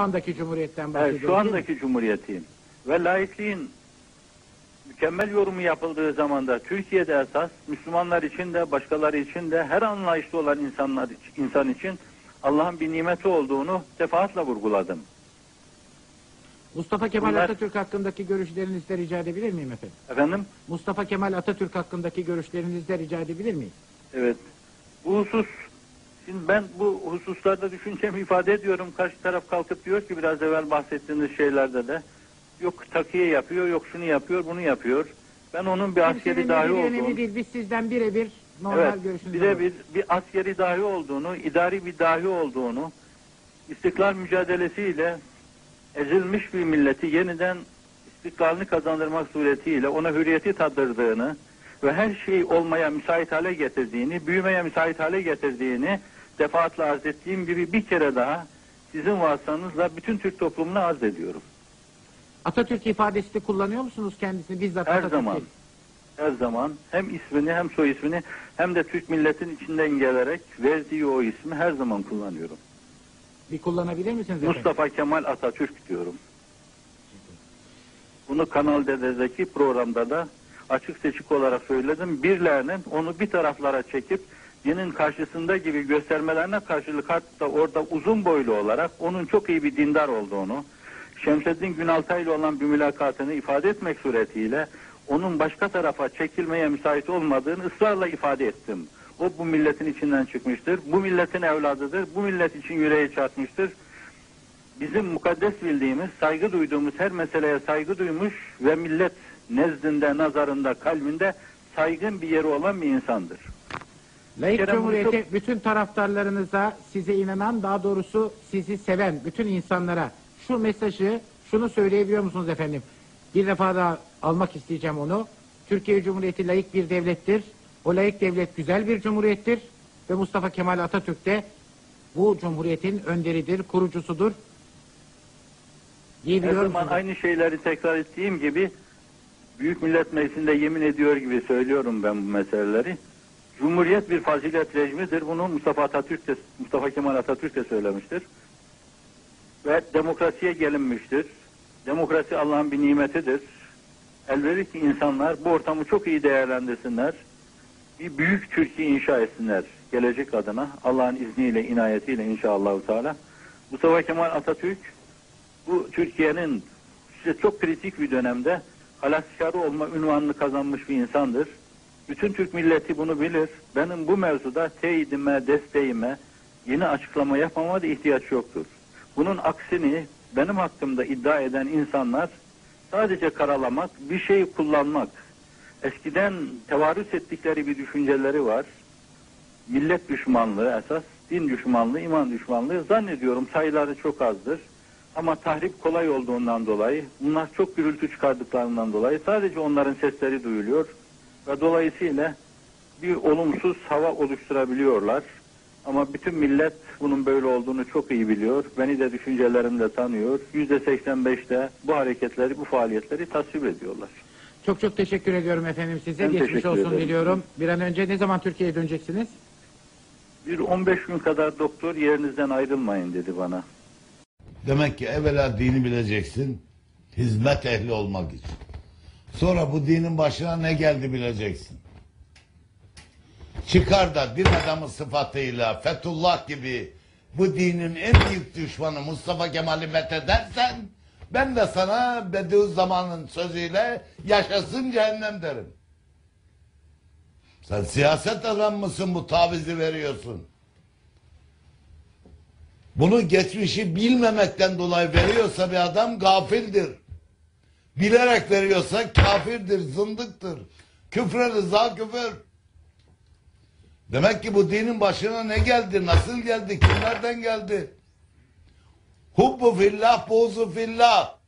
andaki cumhuriyetten Evet, bahsediyoruz. şu andaki cumhuriyetin ve laikliğin mükemmel yorumu yapıldığı zaman da Türkiye'de esas Müslümanlar için de başkaları için de her anlayışlı olan insanlar insan için Allah'ın bir nimeti olduğunu defaatle vurguladım. Mustafa Kemal Bunlar- Atatürk hakkındaki görüşlerinizi de rica edebilir miyim efendim? Efendim? Mustafa Kemal Atatürk hakkındaki görüşlerinizi de rica edebilir miyim? Evet. Bu husus Şimdi ben bu hususlarda düşüncemi ifade ediyorum. Karşı taraf kalkıp diyor ki biraz evvel bahsettiğiniz şeylerde de yok takiye yapıyor, yok şunu yapıyor, bunu yapıyor. Ben onun bir askeri dahi olduğunu, değil. Biz sizden birebir normal evet, görüşünüzü bir askeri dahi olduğunu, idari bir dahi olduğunu, istiklal mücadelesiyle ezilmiş bir milleti yeniden istiklalini kazandırmak suretiyle ona hürriyeti tattırdığını ve her şey olmaya müsait hale getirdiğini, büyümeye müsait hale getirdiğini defaatle arz ettiğim gibi bir kere daha sizin vasıtanızla bütün Türk toplumuna arz ediyorum. Atatürk ifadesini kullanıyor musunuz kendisini bizzat Her Atatürk'ü? zaman. Her zaman hem ismini hem soy ismini hem de Türk milletin içinden gelerek verdiği o ismi her zaman kullanıyorum. Bir kullanabilir misiniz efendim? Mustafa Kemal Atatürk diyorum. Bunu Kanal D'deki programda da açık seçik olarak söyledim. Birilerinin onu bir taraflara çekip dinin karşısında gibi göstermelerine karşılık hatta orada uzun boylu olarak onun çok iyi bir dindar olduğunu, Şemseddin Günaltay ile olan bir mülakatını ifade etmek suretiyle onun başka tarafa çekilmeye müsait olmadığını ısrarla ifade ettim. O bu milletin içinden çıkmıştır. Bu milletin evladıdır. Bu millet için yüreği çarpmıştır. Bizim mukaddes bildiğimiz, saygı duyduğumuz her meseleye saygı duymuş ve millet nezdinde, nazarında, kalbinde saygın bir yeri olan bir insandır. Layık kere bunu Cumhuriyeti çok- bütün taraftarlarınıza, size inanan, daha doğrusu sizi seven bütün insanlara şu mesajı, şunu söyleyebiliyor musunuz efendim? Bir defa daha almak isteyeceğim onu. Türkiye Cumhuriyeti layık bir devlettir. O layık devlet güzel bir cumhuriyettir. Ve Mustafa Kemal Atatürk de bu cumhuriyetin önderidir, kurucusudur. Her Diyebiliyor zaman musunuz? aynı şeyleri tekrar ettiğim gibi Büyük Millet Meclisi'nde yemin ediyor gibi söylüyorum ben bu meseleleri. Cumhuriyet bir fazilet rejimidir. Bunu Mustafa Atatürk de, Mustafa Kemal Atatürk de söylemiştir. Ve demokrasiye gelinmiştir. Demokrasi Allah'ın bir nimetidir. Elverir ki insanlar bu ortamı çok iyi değerlendirsinler. Bir büyük Türkiye inşa etsinler gelecek adına. Allah'ın izniyle, inayetiyle inşallah. Teala. Mustafa Kemal Atatürk bu Türkiye'nin işte çok kritik bir dönemde halaskarı olma ünvanını kazanmış bir insandır. Bütün Türk milleti bunu bilir. Benim bu mevzuda teyidime, desteğime, yeni açıklama yapmama da ihtiyaç yoktur. Bunun aksini benim hakkımda iddia eden insanlar sadece karalamak, bir şeyi kullanmak, eskiden tevarüs ettikleri bir düşünceleri var. Millet düşmanlığı esas, din düşmanlığı, iman düşmanlığı zannediyorum sayıları çok azdır. Ama tahrip kolay olduğundan dolayı, bunlar çok gürültü çıkardıklarından dolayı sadece onların sesleri duyuluyor ve dolayısıyla bir olumsuz hava oluşturabiliyorlar. Ama bütün millet bunun böyle olduğunu çok iyi biliyor. Beni de düşüncelerimle tanıyor. %85'de bu hareketleri, bu faaliyetleri tasvip ediyorlar. Çok çok teşekkür ediyorum efendim size. Ben Geçmiş teşekkür olsun ederim. diliyorum. Bir an önce ne zaman Türkiye'ye döneceksiniz? Bir 15 gün kadar doktor yerinizden ayrılmayın dedi bana. Demek ki evvela dini bileceksin. Hizmet ehli olmak için. Sonra bu dinin başına ne geldi bileceksin. Çıkar da din adamı sıfatıyla Fethullah gibi bu dinin en büyük düşmanı Mustafa Kemal'i methedersen ben de sana Bediüzzaman'ın sözüyle yaşasın cehennem derim. Sen siyaset adam mısın bu tavizi veriyorsun? Bunu geçmişi bilmemekten dolayı veriyorsa bir adam gafildir. Bilerek veriyorsa kafirdir, zındıktır. Küfre rıza küfür. Demek ki bu dinin başına ne geldi, nasıl geldi, kimlerden geldi? Hubbu fillah, buğzu fillah.